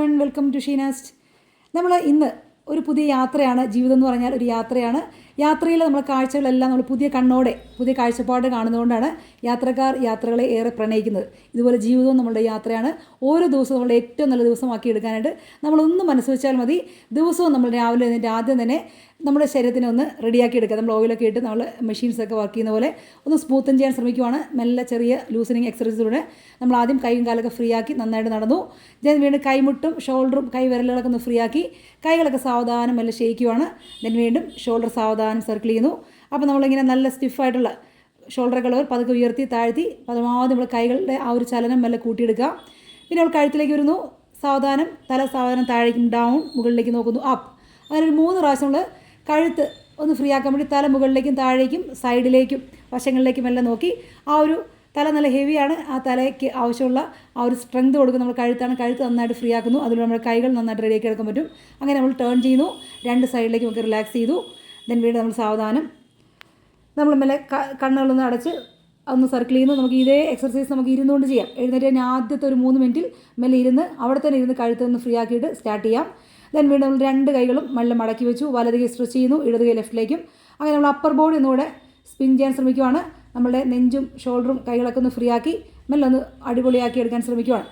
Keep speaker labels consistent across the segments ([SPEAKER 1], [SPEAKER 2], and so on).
[SPEAKER 1] One welcome to ഷീനാസ്റ്റ് നമ്മൾ ഇന്ന് ഒരു പുതിയ യാത്രയാണ് ജീവിതം എന്ന് പറഞ്ഞാൽ ഒരു യാത്രയാണ്. യാത്രയിൽ നമ്മൾ കാഴ്ചകളെല്ലാം നമ്മൾ പുതിയ കണ്ണോടെ പുതിയ കാഴ്ചപ്പാട് കാണുന്നതുകൊണ്ടാണ് യാത്രക്കാർ യാത്രകളെ ഏറെ പ്രണയിക്കുന്നത്. ഇതുപോലെ ജീവിതവും നമ്മളുടെ യാത്രയാണ് ഓരോ ദിവസവും നമ്മളുടെ ഏറ്റവും നല്ല ദിവസമാക്കി എടുക്കാനായിട്ട് നമ്മളൊന്ന് മനസ്സ് വെച്ചാൽ മതി. ദിവസവും നമ്മൾ രാവിലെ എഴുന്നേറ്റ് ആദ്യം തന്നെ നമ്മുടെ ശരീരത്തിനെ ഒന്ന് റെഡിയാക്കി എടുക്കുക. നമ്മൾ ഓയിലൊക്കെ ഇട്ട് നമ്മൾ മെഷീൻസൊക്കെ വർക്ക് ചെയ്യുന്ന പോലെ ഒന്ന് സ്മൂത്തൻ ചെയ്യാൻ ശ്രമിക്കുവാണ്. മെല്ലെ ചെറിയ ലൂസനിങ് എക്സസൈസിലൂടെ നമ്മൾ ആദ്യം കൈയും കാലൊക്കെ ഫ്രീ ആക്കി നന്നായിട്ട് നടന്നു. ദെൻ വീണ്ടും കൈമുട്ടും ഷോൾഡറും കൈ വിരലുകളൊക്കെ ഒന്ന് ഫ്രീ ആക്കി കൈകളൊക്കെ സാവധാനം മെല്ലെ ഷെയ്ക്കുവാണ് ദെൻ വീണ്ടും ഷോൾഡർ സാവധാനം സർക്കിൾ ചെയ്യുന്നു. അപ്പോൾ നമ്മളിങ്ങനെ നല്ല സ്റ്റിഫായിട്ടുള്ള ഷോൾഡർ ഉള്ളവർ പതുക്കെ ഉയർത്തി താഴ്ത്തി പരമാവധി നമ്മൾ കൈകളുടെ ആ ഒരു ചലനം മെല്ലെ കൂട്ടിയെടുക്കുക. പിന്നെ നമ്മൾ കഴുത്തിലേക്ക് വരുന്നു. സാവധാനം തല സാവധാനം താഴേക്കും ഡൗൺ മുകളിലേക്ക് നോക്കുന്നു അപ്പ് അങ്ങനെ ഒരു മൂന്ന് പ്രാവശ്യം നമ്മൾ കഴുത്ത് ഒന്ന് ഫ്രീ ആക്കാൻ വേണ്ടി തല മുകളിലേക്കും താഴേക്കും സൈഡിലേക്കും വശങ്ങളിലേക്കും എല്ലാം നോക്കി. ആ ഒരു തല നല്ല ഹെവിയാണ് ആ തലയ്ക്ക് ആവശ്യമുള്ള ആ ഒരു സ്ട്രെങ്ത് കൊടുക്കും നമ്മൾ കഴുത്താണ്. കഴുത്ത് നന്നായിട്ട് ഫ്രീ ആക്കുന്നു. അതിലൂടെ നമ്മുടെ കൈകൾ നന്നായിട്ട് റെഡിയാക്കി എടുക്കാൻ പറ്റും. അങ്ങനെ നമ്മൾ ടേൺ ചെയ്യുന്നു. രണ്ട് സൈഡിലേക്ക് നമുക്ക് റിലാക്സ് ചെയ്തു. ദെൻ വീണ്ടും നമ്മൾ സാവധാനം നമ്മൾ മേലെ കണ്ണുകളൊന്ന് അടച്ച് ഒന്ന് സർക്കിൾ ചെയ്യുന്നു. നമുക്ക് ഇതേ എക്സർസൈസ് നമുക്ക് ഇരുന്നുകൊണ്ട് ചെയ്യാം. എഴുന്നേറ്റ് കഴിഞ്ഞാൽ ആദ്യത്തെ ഒരു മൂന്ന് മിനിറ്റിൽ മെല്ലെ ഇരുന്ന് അവിടെ തന്നെ ഇരുന്ന് കഴുത്ത് ഒന്ന് ഫ്രീ ആക്കിയിട്ട് സ്റ്റാർട്ട് ചെയ്യാം. ദെൻ വീണ്ടും നമ്മൾ രണ്ട് കൈകളും മെല്ലെ മടക്കി വെച്ചു. വലത് കൈ സ്ട്രെച്ച് ചെയ്യുന്നു. ഇടത് കൈ ലെഫ്റ്റിലേക്കും അങ്ങനെ നമ്മൾ അപ്പർ ബോഡി ഒന്നുകൂടെ സ്പിൻ ചെയ്യാൻ ശ്രമിക്കുവാണ്. നമ്മുടെ നെഞ്ചും ഷോൾഡറും കൈകളൊക്കെ ഒന്ന് ഫ്രീ ആക്കി മെല്ലെ ഒന്ന് അടിപൊളിയാക്കി എടുക്കാൻ ശ്രമിക്കുവാണ്.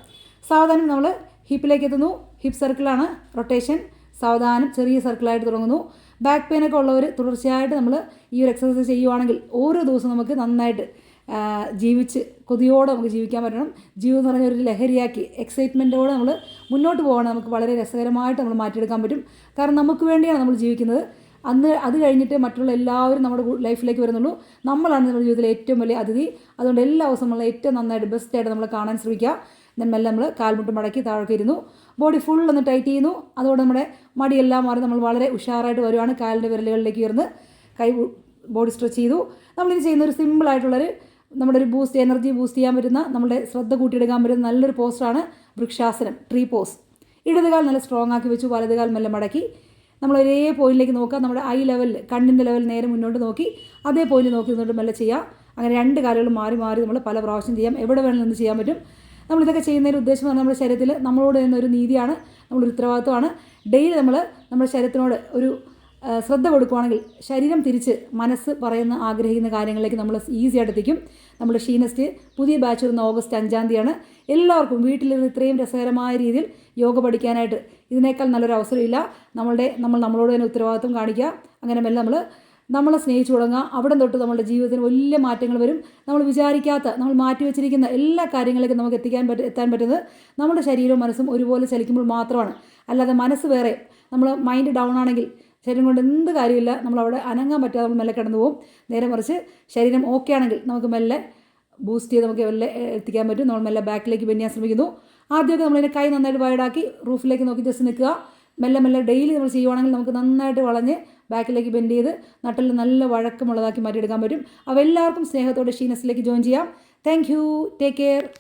[SPEAKER 1] സാവധാനം നമ്മൾ ഹിപ്പിലേക്ക് എത്തുന്നു. ഹിപ്പ് സർക്കിളാണ് റൊട്ടേഷൻ സാവധാനം ചെറിയ സർക്കിളായിട്ട് തുടങ്ങുന്നു. ബാക്ക് പെയിനൊക്കെ ഉള്ളവർ തുടർച്ചയായിട്ട് നമ്മൾ ഈ ഒരു എക്സസൈസ് ചെയ്യുവാണെങ്കിൽ ഓരോ ദിവസവും നമുക്ക് നന്നായിട്ട് ജീവിച്ച് കൊതിയോടെ നമുക്ക് ജീവിക്കാൻ പറ്റണം. ജീവിതം എന്ന് പറഞ്ഞ ഒരു ലഹരിയാക്കി എക്സൈറ്റ്മെന്റോടെ നമ്മൾ മുന്നോട്ട് പോകണം നമുക്ക് വളരെ രസകരമായിട്ട് നമ്മൾ മാറ്റിയെടുക്കാൻ പറ്റും. കാരണം നമുക്ക് വേണ്ടിയാണ് നമ്മൾ ജീവിക്കുന്നത്. അന്ന് അത് കഴിഞ്ഞിട്ട് മറ്റുള്ള എല്ലാവരും നമ്മുടെ ലൈഫിലേക്ക് വരുന്നുള്ളൂ. നമ്മളാണ് നമ്മുടെ ജീവിതത്തിലെ ഏറ്റവും വലിയ അതിഥി. അതുകൊണ്ട് എല്ലാ ദിവസവും നമ്മൾ ഏറ്റവും നന്നായിട്ട് ബെസ്റ്റായിട്ട് നമ്മൾ കാണാൻ ശ്രമിക്കുക. Then മെല്ലെ നമ്മൾ കാൽമുട്ട് മടക്കി താഴേക്ക് ഇരുന്നു. ബോഡി ഫുൾ ഒന്ന് ടൈറ്റ് ചെയ്യുന്നു. അതുകൊണ്ട് നമ്മുടെ മടിയെല്ലാം മാറി നമ്മൾ വളരെ ഉഷാറായിട്ട് വരുവാണ്. കാലിന്റെ വിരലുകളിലേക്ക് ഉയർന്ന് കൈ ബോഡി സ്ട്രെച്ച് ചെയ്തു. നമ്മളിത് ചെയ്യുന്ന ഒരു സിമ്പിളായിട്ടുള്ളൊരു നമ്മുടെ ഒരു ബൂസ്റ്റ് എനർജി ബൂസ്റ്റ് ചെയ്യാൻ പറ്റുന്ന നമ്മുടെ ശ്രദ്ധ കൂട്ടിയെടുക്കാൻ പറ്റുന്ന നല്ലൊരു പോസ്റ്ററാണ് വൃക്ഷാസനം ട്രീ പോസ് ഇടതുകാൽ നല്ല സ്ട്രോങ് ആക്കി വെച്ചു വലതുകാൽ മെല്ലെ മടക്കി. നമ്മൾ ഒരേ പോയിന്റിലേക്ക് നോക്കുക. നമ്മുടെ ഐ ലെവലിൽ കണ്ണിന്റെ ലെവൽ നേരെ മുന്നോട്ട് നോക്കി. അതേ പോയിന്റ് നോക്കി നിന്നുകൊണ്ട് മെല്ലെ ചെയ്യാം അങ്ങനെ രണ്ട് കാലുകൾ മാറി മാറി നമ്മൾ പല പ്രാവശ്യം ചെയ്യാം. എവിടെ നിന്ന് ചെയ്യാൻ പറ്റും. നമ്മളിതൊക്കെ ചെയ്യുന്നതിന്റെ ഉദ്ദേശം പറഞ്ഞാൽ നമ്മുടെ ശരീരത്തിൽ നമ്മളോട് ചെയ്യുന്ന ഒരു നീതിയാണ് നമ്മളൊരു ഉത്തരവാദിത്വമാണ്. ഡെയിലി നമ്മൾ നമ്മുടെ ശരീരത്തിനോട് ഒരു ശ്രദ്ധ കൊടുക്കുകയാണെങ്കിൽ ശരീരം തിരിച്ച് മനസ്സ് പറയുന്ന ആഗ്രഹിക്കുന്ന കാര്യങ്ങളിലേക്ക് നമ്മൾ ഈസി ആയിട്ട് എത്തിക്കും. നമ്മുടെ ഷീനസ്റ്റ് പുതിയ ബാച്ച് വരുന്ന ഓഗസ്റ്റ് അഞ്ചാം തീയതിയാണ്. എല്ലാവർക്കും വീട്ടിലിരുന്ന് ഇത്രയും രസകരമായ രീതിയിൽ യോഗ പഠിക്കാനായിട്ട് ഇതിനേക്കാൾ നല്ലൊരു അവസരമില്ല. നമ്മളുടെ നമ്മൾ നമ്മളോട് തന്നെ ഉത്തരവാദിത്വം കാണിക്കുക. അങ്ങനെ മെല്ലെ നമ്മൾ നമ്മളെ സ്നേഹിച്ചു തുടങ്ങുക അവിടെ തൊട്ട് നമ്മുടെ ജീവിതത്തിന് വലിയ മാറ്റങ്ങൾ വരും. നമ്മൾ വിചാരിക്കാത്ത നമ്മൾ മാറ്റി വെച്ചിരിക്കുന്ന എല്ലാ കാര്യങ്ങളിലേക്കും നമുക്ക് എത്തിക്കാൻ പറ്റ എത്താൻ പറ്റുന്നത് നമ്മുടെ ശരീരവും മനസ്സും ഒരുപോലെ ചലിക്കുമ്പോൾ മാത്രമാണ്. അല്ലാതെ മനസ്സ് വേറെ. നമ്മൾ മൈൻഡ് ഡൗൺ ആണെങ്കിൽ ശരീരം കൊണ്ട് എന്ത് കാര്യമില്ല നമ്മളവിടെ അനങ്ങാൻ പറ്റാതെ നമ്മൾ മെല്ലെ കിടന്നു പോകും. നേരെ മറിച്ച് ശരീരം ഓക്കെ ആണെങ്കിൽ നമുക്ക് മെല്ലെ ബൂസ്റ്റ് ചെയ്ത് നമുക്ക് മെല്ലെ എത്തിക്കാൻ പറ്റും. നമ്മൾ മെല്ലെ ബാക്കിലേക്ക് പിന്നെ ശ്രമിക്കുന്നു. ആദ്യമൊക്കെ നമ്മളതിന്റെ കൈ നന്നായിട്ട് വൈഡാക്കി റൂഫിലേക്ക് നോക്കി ജസ്റ്റ് നിൽക്കുക. മെല്ലെ മെല്ലെ ഡെയിലി നമ്മൾ ചെയ്യുവാണെങ്കിൽ നമുക്ക് നന്നായിട്ട് വളഞ്ഞ് ബാക്കിലേക്ക് ബെൻഡ് ചെയ്ത് നട്ടിൽ നല്ല വഴക്കമുള്ളതാക്കി മാറ്റിയെടുക്കാൻ പറ്റും. അപ്പോൾ എല്ലാവർക്കും സ്നേഹത്തോടെ ഷീനസിലേക്ക് ജോയിൻ ചെയ്യാം. Thank you take care